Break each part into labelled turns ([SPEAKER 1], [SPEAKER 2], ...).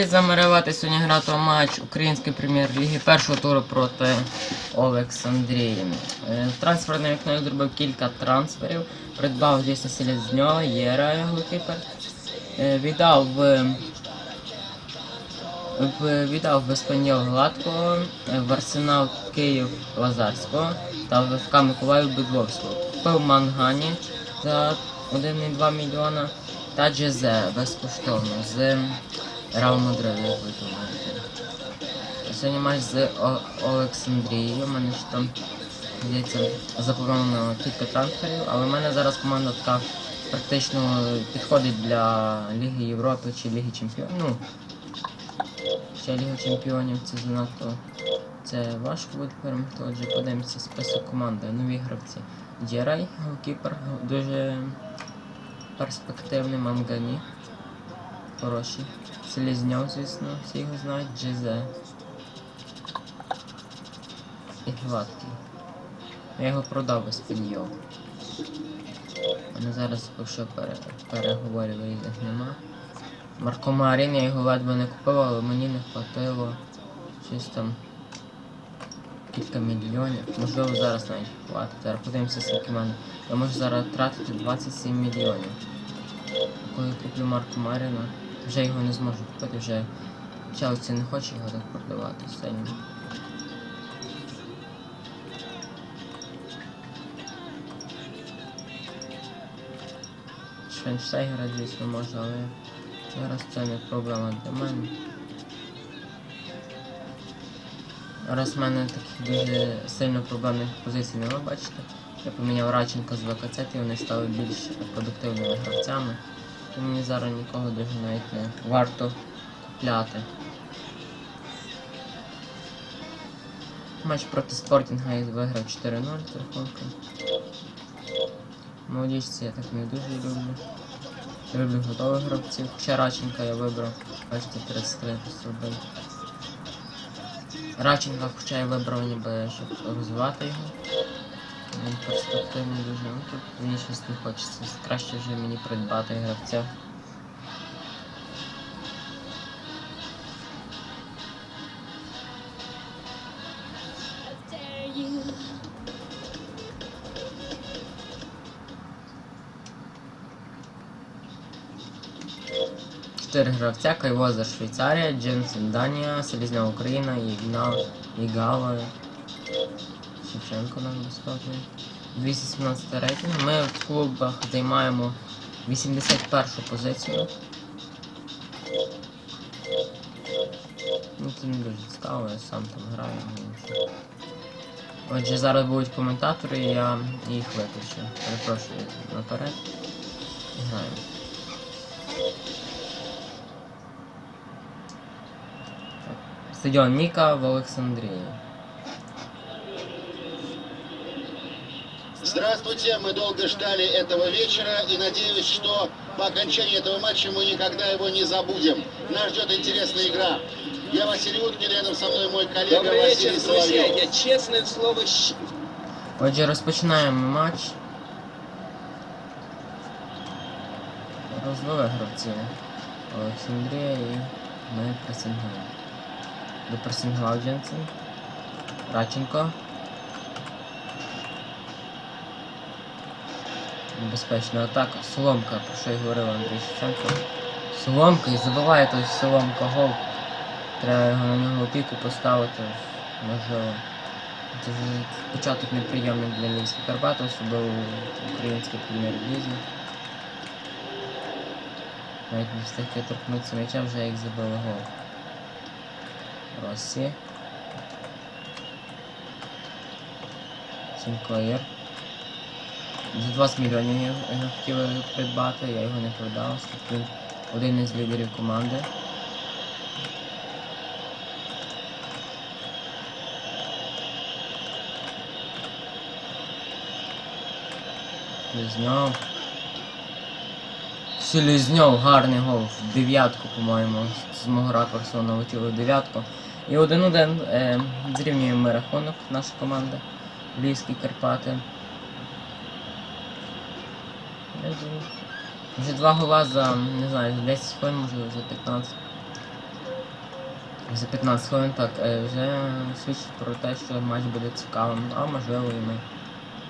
[SPEAKER 1] Привіт, з. Сьогодні грати матч Української прем'єр-ліги першого туру проти Олександрії. Е, трансферне вікно зробив кілька трансферів. Придбав звісно Селезньова, Єра голкіпер. Е, Віддав в, віддав в Еспаньол Гладкого, е, в Арсенал Київ Лазарського та в ФК Миколаїв Бедловського. Купив Мангані за 1,2 мільйона та Джезе безкоштовно з Реал Мадрид, як ви думаєте. Сьогодні матч з Олександрією. У мене ж там здається заплановано кілька трансферів, але в мене зараз команда така практично підходить для Ліги Європи чи Ліги Чемпіонів. Ну, ще Ліга Чемпіонів це занадто це важко буде перемогти. Отже, подивимося список команди. Нові гравці. Дєрай, голкіпер, дуже перспективний Мангані. Хороший. Селезньов, звісно, всі його знають, Джезе. І гладкий. Я його продав без підйом. Мене зараз поки що пере, переговорів різних нема. Марко Марін, я його ледве не купив, але мені не хватило щось там кілька мільйонів. Можливо зараз навіть хватить. Зараз подивимося скільки мене. Я можу зараз тратити 27 мільйонів. Коли куплю Марку Маріна, вже його не зможу купити, вже Челсі не хоче його так продавати сильно. Швенштейгера, звісно, може, але зараз це не проблема для мене. Раз в мене таких дуже сильно проблемних позицій нема, бачите. Я поміняв Радченка з ВКЦ, і вони стали більш продуктивними гравцями. То мені зараз нікого дуже навіть не варто купляти. Матч проти Спортінга я виграв 4-0 з рахунком. Молодіжці я так не дуже люблю. Люблю готових гравців. Хоча Радченка я вибрав. Бачите, 33 зробив. Радченка, хоча я вибрав ніби, щоб розвивати його. Він перспективний дуже. Ну тут мені щось не хочеться. Краще вже мені придбати гравця. Чотири гравця, Кайвоза Швейцарія, Дженсен Данія, Селізня Україна, Ігнал, Ігала, Шевченко нам достатньо. 217 рейтинг. Ми в клубах займаємо 81 позицію. Ну це не дуже цікаво, я сам там граю. ну. Отже, зараз будуть коментатори, і я їх виключу. Перепрошую наперед. Граємо. Стадіон Ніка в Олександрії.
[SPEAKER 2] Здравствуйте, мы долго ждали этого вечера и надеюсь, что по окончании этого матча мы никогда его не забудем. Нас ждет интересная игра. Я Василий Уткин, рядом со мной мой коллега
[SPEAKER 3] Добрый
[SPEAKER 2] Василий
[SPEAKER 3] вечер, друзья.
[SPEAKER 2] Соловьев.
[SPEAKER 3] Я честное слово щ-
[SPEAKER 1] Отже, розпочинаємо матч. Розвели гравців. Олександрія і ми пресингуємо. Допресингував Дженсен. Радченко. Небезпечна атака. Соломка, про що й говорив Андрій Шевченко. Соломка і забиває той Соломка гол. Треба його на нього опіку поставити. Можливо. Це вже початок неприємний для Львівських Карпат, особливо в українській прем'єр-лізі. Навіть не встиг я торкнутися м'яча, вже як забили гол. Росі. Сінклеєр. За 20 мільйонів його хотіли придбати, я його не продав, оскільки один із лідерів команди. Селезньов. Селезньов, гарний гол. В дев'ятку, по-моєму. З мого ракурсу налетіло в дев'ятку. І один-один е, зрівнюємо ми рахунок, наша команда. Львівські Карпати. Вже два гола за, не знаю, за 10 хвилин, можливо, за 15. За 15 хвилин так е, вже свідчить про те, що матч буде цікавим, а можливо і ми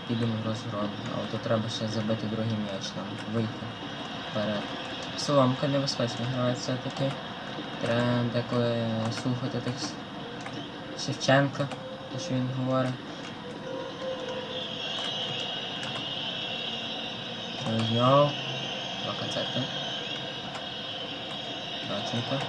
[SPEAKER 1] підемо в розгром. Але то треба ще забити другий м'яч там, вийти вперед. Соломка небезпечний гравець все-таки. Треба деколи слухати тих Шевченка, те, що він говорить. Зняв. Локацетка. Радченко.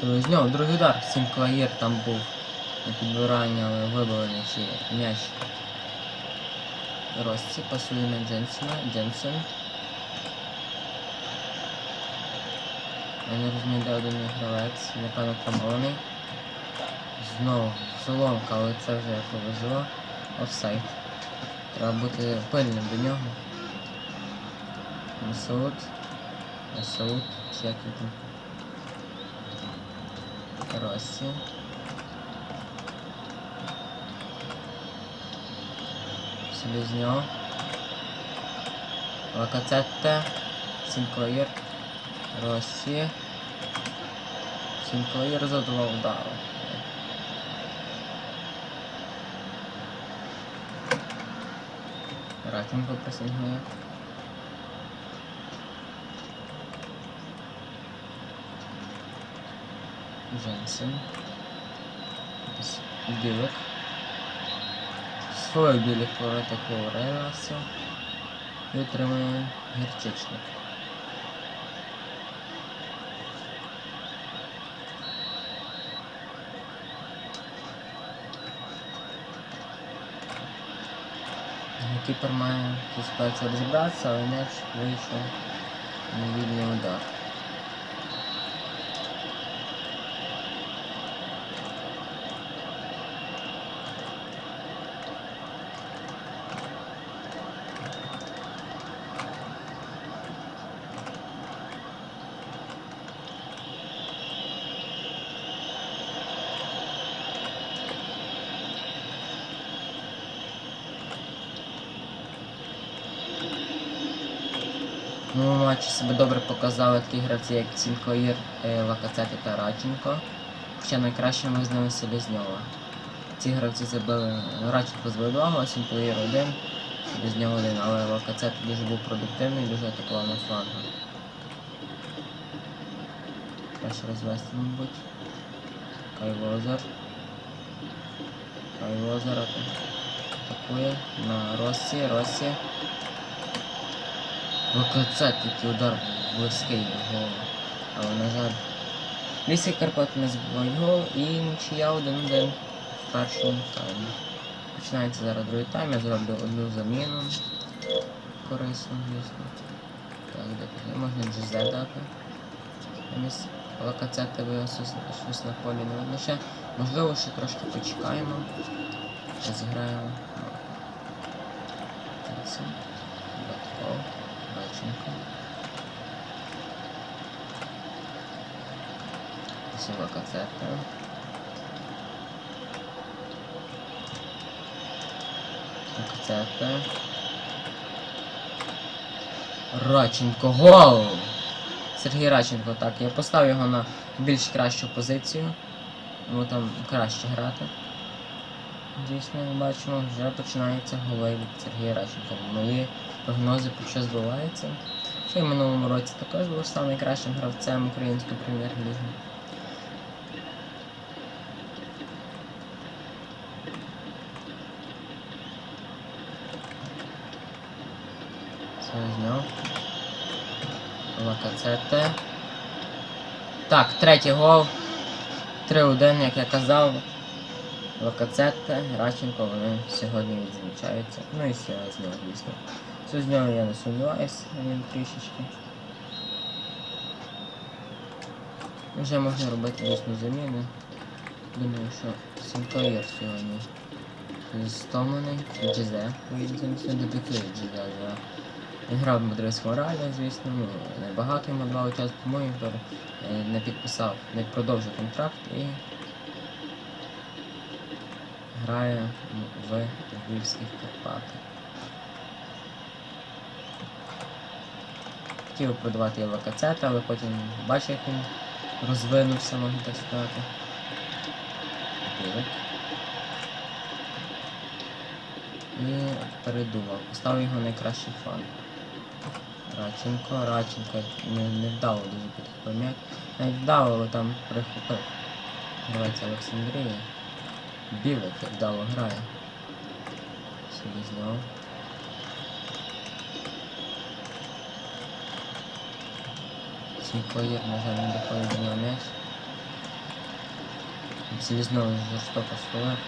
[SPEAKER 1] Селезньов, другий удар. Сінклаєр там був на підбирання, але вибили чи м'яч. Росці пасує на Дженсена. Дженсен. Я не розумію, де один гравець, напевно промовлений. Знову соломка, але це вже повезло. Офсайд. Треба бути пильним до нього. Чи як він там? Росі. Селезньов. Лакацетте. Сінклаєр. Росі. Сінклаєр за два удару. Ратенко присягнує. Дженсен. Ось Білик. Свой білик проти Ковреласа. І отримує гірчичник. Кіпер має цю ситуацію розібратися, але м'яч вийшов на вільний удар. В новому матчі себе добре показали такі гравці, як Цінкоїр, е, Лакацети та Радченко. Хоча найкращим визнали Селезньова. Ці гравці забили Радченко два голи, Цінкоїр один, Селезньов один, але Лакацет дуже був продуктивний, дуже атакував на флангах. Краще розвести, мабуть. Кайвозер. Кайвозер атакує на Росі, Росі. ВКЦ такий удар близький в голову. Але, на жаль, Лісі Карпат не забивають гол і нічия 1-1 в першому таймі. Починається зараз другий тайм, я зроблю одну заміну. Корисну, звісно. Так, де можна Джезе дати. ЛКЦ тебе щось, щось на полі не видно ще. Можливо, ще трошки почекаємо. Зіграємо. Так, Батков. Радченко. Сила кацета. Кацета. Радченко гол! Сергій Радченко, так, я поставив його на більш кращу позицію. Йому там краще грати. Дійсно, як бачимо, вже починаються голи від Сергія Радченка. Мої прогнози про що збуваються. Що й в минулому році також був найкращим гравцем української прем'єр-ліги. Це зняв. Лакацете. Так, третій гол. 3-1, як я казав. Локацетте, Радченко, вони сьогодні відзначаються. Ну і Селезньов, звісно. Селезньов я не сумніваюсь, він трішечки. Вже можна робити дійсно заміни. Думаю, що Сінкоєр сьогодні стомлений. Джезе поїде, дебютує Джезе за. Він грав в Мадридському реалі, звісно, ну, небагато йому два час, по-моєму, е, не підписав, не продовжив контракт і грає в Львівських Карпатах. хотів продавати і локацета, але потім бачив, як він розвинувся, можна так сказати. І передумав. Поставив його найкращий фан. Радченко, Радченко не, не вдало дуже підхопив м'яч. Навіть вдало, там прихопив. Гравець Олександрія. Білик вдало грає. Селізньов. Сінькоїр, на жаль, не доходить до м'яч. Селізньов жорстоко сховав.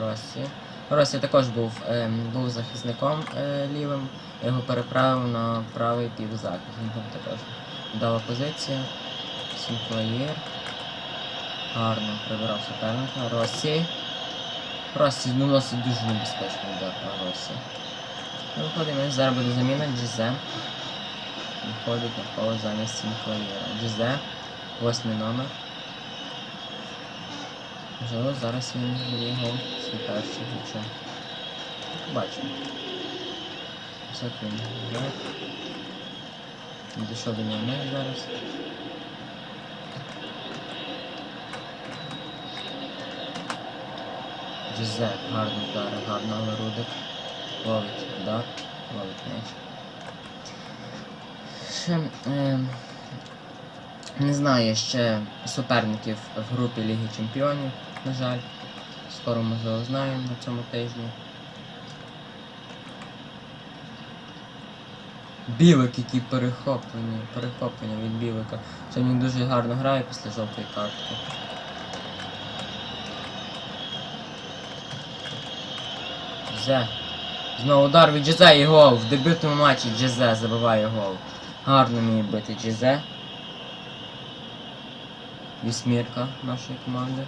[SPEAKER 1] Росі. Росі також був, ем, був захисником е, лівим, його переправив на правий півзахист. Він був також вдала позиція. Сінклаєр. Гарно прибирав суперника. Росі. Росі наносить дуже небезпечний удар на Росі. Виходимо, зараз буде заміна Джізе. Виходить на поле замість Сінклаєра. Джізе, восьмий номер. Можливо, зараз він буде гол свій перший, якщо. Бачимо. Ось як він грає. Дійшов до нього м'яч зараз. Джезе, гарний удар, гарно, але Рудик. Ловить удар, ловить м'яч. Ще, ем, не знаю ще суперників в групі Ліги Чемпіонів, на жаль. Скоро можливо знаємо на цьому тижні. Білик, які перехоплені, перехоплення від білика. Сьогодні дуже гарно грає після жовтої картки. Дже. Знову удар від Джезе і гол. В дебютному матчі Джезе забиває гол. Гарно вміє бити Джезе. Вісьмірка нашої команди.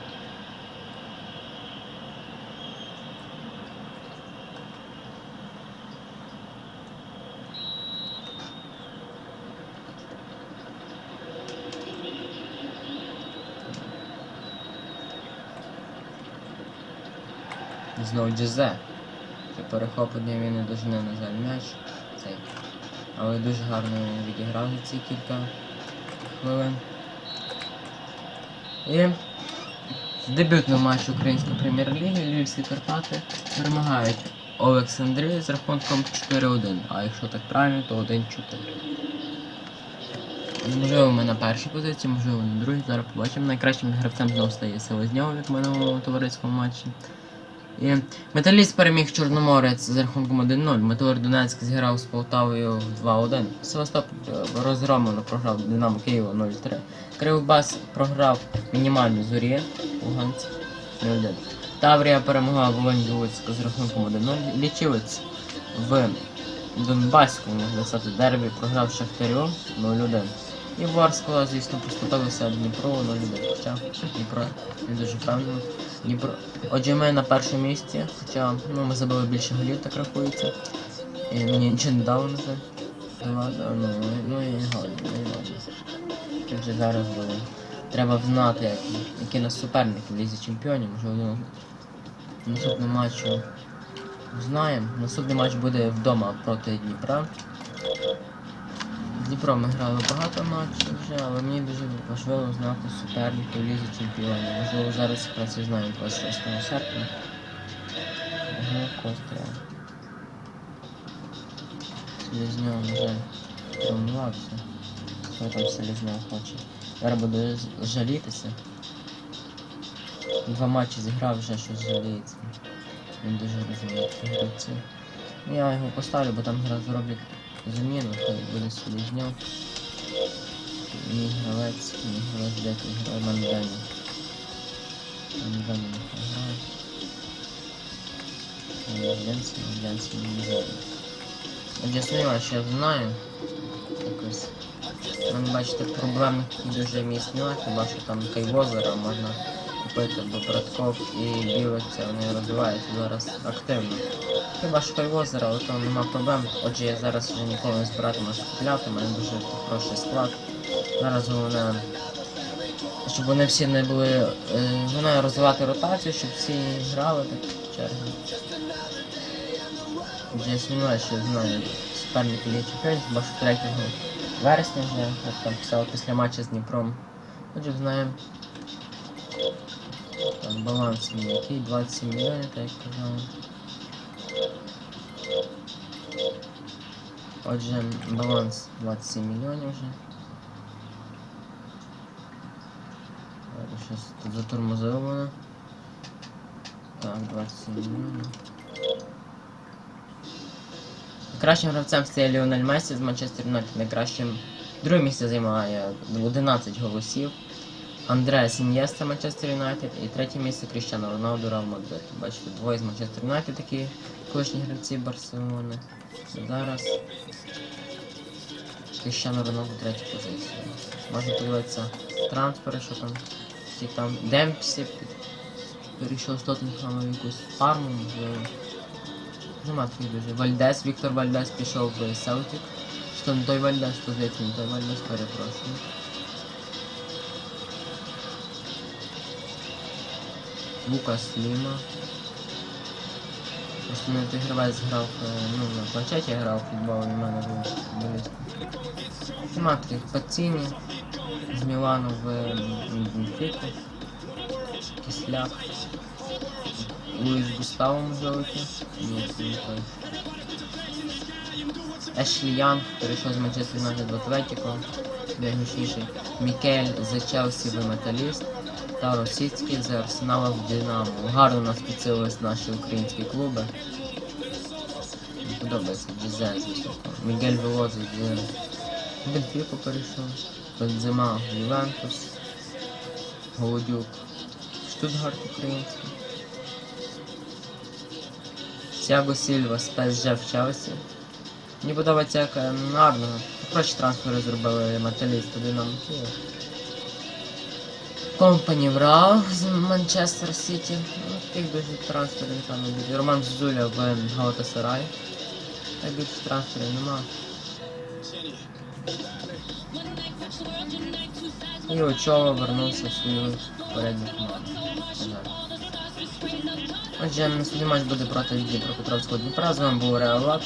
[SPEAKER 1] Знову Джезе. Це перехоплення він не дожне, на жаль, м'яч. Цей. Але дуже гарно він відіграв за ці кілька хвилин. І в дебютному матчі Української прем'єр-ліги Львівські Карпати перемагають Олександрію з рахунком 4-1. А якщо так правильно, то 1-4. Можливо, ми на першій позиції, можливо, на другій. Зараз побачимо. Найкращим гравцем знову стає Селезньов, як в минулому товариському матчі. Металіст переміг Чорноморець з рахунком 1-0. Металур Донецьк зіграв з Полтавою в 2-1. Севастополь е, розгромлено програв Динамо Києва 0-3. Кривбас програв мінімальну зорі Луганці 0-1. Таврія перемогла Волинь Луцьк з рахунком 1-0. Лічівець в можна сказати, дербі програв Шахтарю 0-1. І Ворскла, звісно, поступилися Дніпро 0-1. Хоча Дніпро не дуже впевнено. Дніпро. Отже, ми на першому місці, хоча ну, ми забили більше голів, так рахується. І мені нічого не дало на це. Ну, ну і ладно, ну і ладно. Отже, зараз буде. Треба знати, як, які нас суперники в лізі чемпіонів. Можливо, в наступному матчу знаємо. Наступний матч буде вдома проти Дніпра. З Дніпром ми грали багато матчів вже, але мені дуже важливо знати суперників лізі чемпіонів. Можливо, зараз якраз і знаю 26 серпня. Ага, Костя. Селізньов, жаль, травмувався. Що там Селізньов хоче? Зараз буду жалітися. Два матчі зіграв вже щось жаліється. Він дуже розуміє ці гравці. Я його поставлю, бо там зараз зроблять заміну, хай буде Селізньов. Мій гравець, мій гравець де ти грає Мандені. Мандені не грає. Ленсі, Ленсі не грає. Отже, сумніваюся, що я знаю. Якось. Там, бачите, проблемних і дуже місць немає, хіба що там Кайвозера можна купити, бо Братков і Білиця вони розвиваються зараз активно. Хіба що Кайвозера, але там нема проблем. Отже, я зараз вже ніколи не збиратиму купляти, у мене дуже хороший склад. Зараз головне, щоб вони всі не були. Е, головне розвивати ротацію, щоб всі грали так в черги. Вже сумніваю, що знаю суперники Лічі бо що 3 вересня вже, як там писав після матчу з Дніпром. Отже, знаємо. Там баланс мій який, 27 мільйонів, так як казали. Отже, баланс 27 мільйонів. Ладно, Щось тут затормозило воно. Так, 27 мільйонів. Кращим гравцем стає Ліонель Мессі з Манчестер Юнайтед. Найкращим друге місце займає 11 голосів. Андреас Ін'єста Манчестер Юнайтед і третє місце Кріщано Роналду Реал Мадрид. Бачите, двоє з Манчестер Юнайтед такі колишні гравці Барселони. Зараз Кріщано Роналду третю позицію. Можна подивитися трансфери, що там. Ті там Демпсі перейшов з Тоттенхема в якусь фарму, можливо. Нема таких дуже. Вальдес, Віктор Вальдес пішов в Селтик. Що не той Вальдес, то здається, не той Вальдес, перепрошую. Лукас Ліма. Просто не той гравець грав, е, ну, на планшеті грав футбол, і в мене був футболіст. Нема таких Паціні з в Бенфіку. Кисляк. Луїс Густаво можливо? Ні, це не той. Ешлі Янг перейшов з Манчестер Юнайтед в Атлетіко, найгучніший. Мікель з Челсі в Металіст та Російський з Арсенала в Динамо. Гарно нас підсилились наші українські клуби. Мені Подобається Джезе, звісно. Мігель Велоза з Бенфіку перейшов. Бензема в Ювентус. Голодюк. Штутгарт український. Тяго Сільва з ПСЖ в Челсі. Мені подобається як гарно. Проще трансфери зробили металіст туди нам. Компані Врау з Манчестер Сіті. Таких дуже трансферів там не буде. Роман Зузуля в Галатасарай. Так більше трансферів нема. І Очова вернувся в свою передню команду. Отже, наступний матч буде проти Дніпропетровського Дніпра. З вами був Реал Лап.